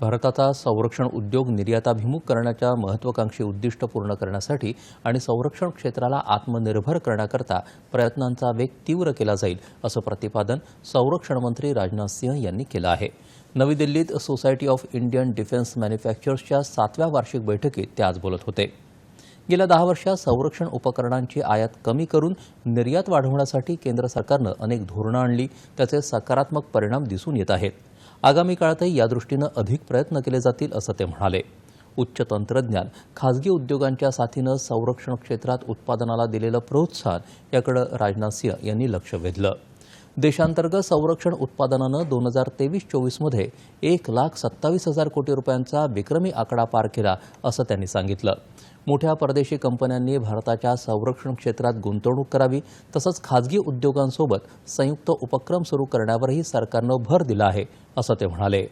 भारताचा संरक्षण उद्योग निर्याताभिमुख करण्याच्या महत्वाकांक्षी उद्दिष्ट पूर्ण करण्यासाठी आणि संरक्षण क्षेत्राला आत्मनिर्भर करण्याकरता प्रयत्नांचा वेग तीव्र केला जाईल असं प्रतिपादन संरक्षण मंत्री राजनाथ सिंह यांनी केलं आहे. नवी दिल्लीत सोसायटी ऑफ इंडियन डिफेन्स मॅन्युफॅक्चर्सच्या सातव्या वार्षिक बैठकीत ते आज बोलत होते. गेल्या दहा वर्षात संरक्षण उपकरणांची आयात कमी करून निर्यात वाढवण्यासाठी केंद्र सरकारनं अनेक धोरणं आणली त्याचे सकारात्मक परिणाम दिसून येत आहेत. आगामी काळातही यादृष्टीनं अधिक प्रयत्न केले जातील असं ते म्हणाले. उच्च तंत्रज्ञान खाजगी उद्योगांच्या साथीनं संरक्षण क्षेत्रात उत्पादनाला दिलेलं प्रोत्साहन याकडे राजनाथ सिंह यांनी लक्ष वेधलं. देशांतर्गत संरक्षण उत्पादनानं दोन हजार तेवीस चोवीसमध्ये एक लाख सत्तावीस हजार कोटी रुपयांचा विक्रमी आकडा पार केला असं त्यांनी सांगितलं. मोठ्या परदेशी कंपन्यांनी भारताच्या संरक्षण क्षेत्रात गुंतवणूक करावी तसंच खाजगी उद्योगांसोबत संयुक्त उपक्रम सुरू करण्यावरही सरकारनं भर दिला आहे असं ते म्हणाले.